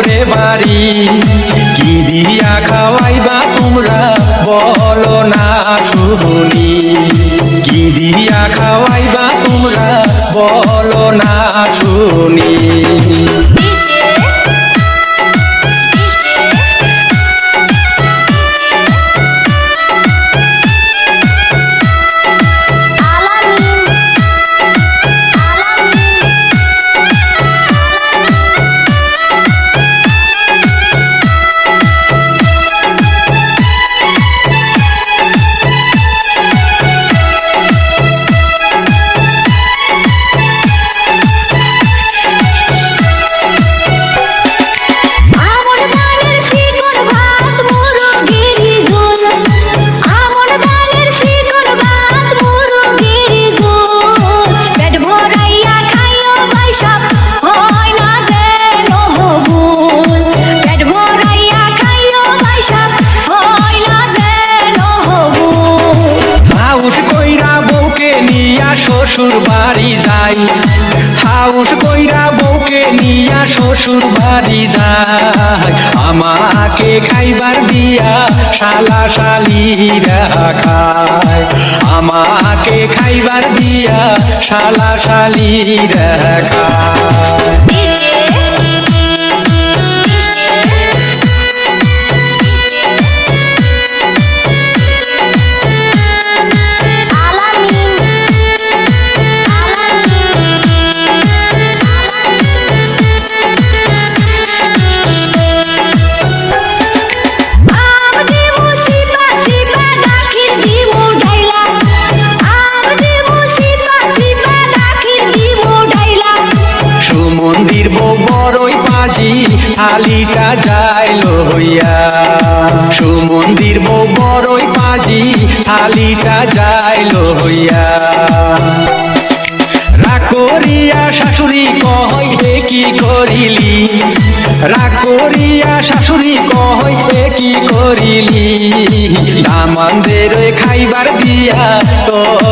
করে বাড়ি। কি দিয়া খাওয়াইবা তোমরা, বলো না শুনি। কি দিয়া খাওয়াইবা তোমরা, বলো না শুনি। শ্বশুর বাড়ি যাই হাউস কইরা বউকে নিয়া শ্বশুর বাড়ি যাই আমাকে খাইবার দিয়া শালা শালিরা খায়। আমাকে খাইবার দিয়া শালা শালিরা খায়। পাজি থালিটা যায় লইয়া সুমন্দির বউ বড়ই পাজি থালিটা যায় লইয়া রাগ করিয়া শাশুড়ি কহইবে কি করিলি? রাগ করিয়া শাশুড়ি কহইবে কি করিলি? দামানদের খাইবার দিয়া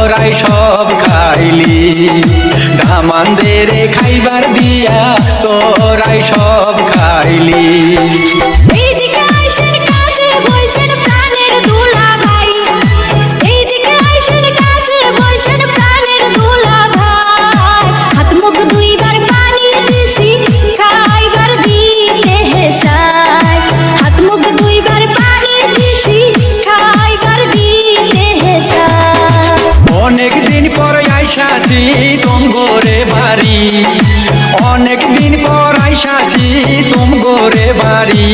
তোরাই সব খাইলি। দামানদের খাইবার দিয়া তোরাই সব খাইলি। আইসাছি তুম গোরে বাড়ি। অনেক দিন পর আইসাছি তুম গোরে বাড়ি।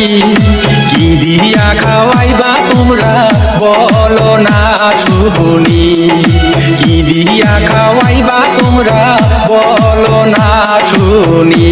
কি দিয়া খাওয়াইবা তোমরা বলো না শুনি কি দিয়া খাওয়াইবা তোমরা বলো না শুনি